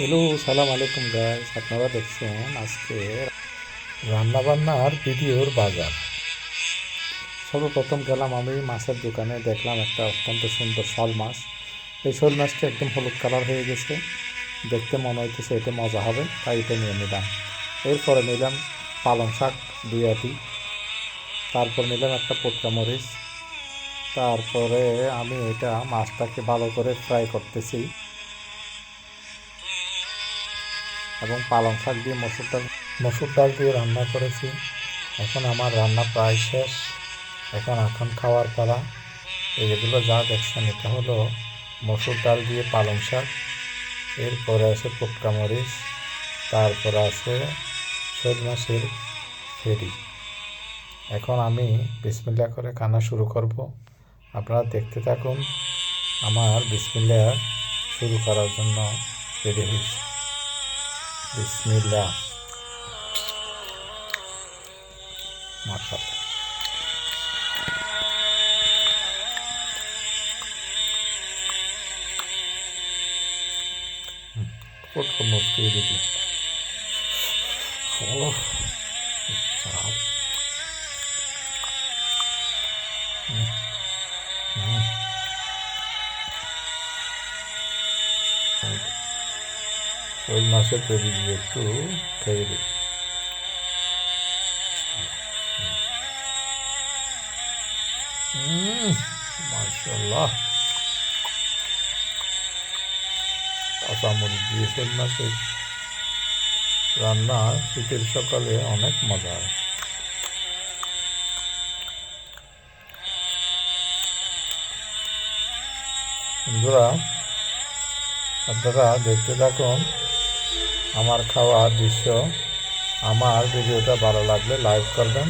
Hello, সালাম আলাইকুম guys আপনারা দেখছেন আজকে রান্নাবান্নার ভিডিওর বাজার। সর্বপ্রথম গেলাম আমি মাছের দোকানে, দেখলাম একটা অত্যন্ত সুন্দর শোল মাছ। এই শোল মাছটা একদম হলুদ কালার হয়ে গেছে। দেখতে মনে হইতেছে এটা মজা হবে, তাই এটা নিয়ে নিলাম। এরপরে নিলাম পালং শাক, দুই আটি। তারপর নিলাম একটা পোটকা মরিচ। তারপরে আমি এটা মাছটাকে ভালো করে ফ্রাই করতেছি। এবং পালং শাক দিয়ে মসুর ডাল মসুর ডাল দিয়ে রান্না করেছি। এখন আমার রান্না প্রায় শেষ। এখন এখন খাওয়ার পালা। এইগুলো যা দেখছেন, এটা হলো মসুর ডাল দিয়ে পালং শাক। এরপরে আছে পুটকা মরিচ। তারপরে আছে শোল মাছের ফেরি। এখন আমি বিসমিল্লা করে কানা শুরু করব। আপনারা দেখতে থাকুন, আমার বিসমিল্লা শুরু করার জন্য রেডি হয়েছে। Bismillah. Maşallah. Вот хамовские люди. Ох, сразу. Вот. ওই মাছের তৈরি দিয়ে একটু খেয়ে দিই। রান্না, শীতের সকালে অনেক মজা হয়। বন্ধুরা, আপনারা দেখতে থাকুন আমার খাওয়া দৃশ্য আমার ভিডিওটা ভালো লাগলে লাইক করবেন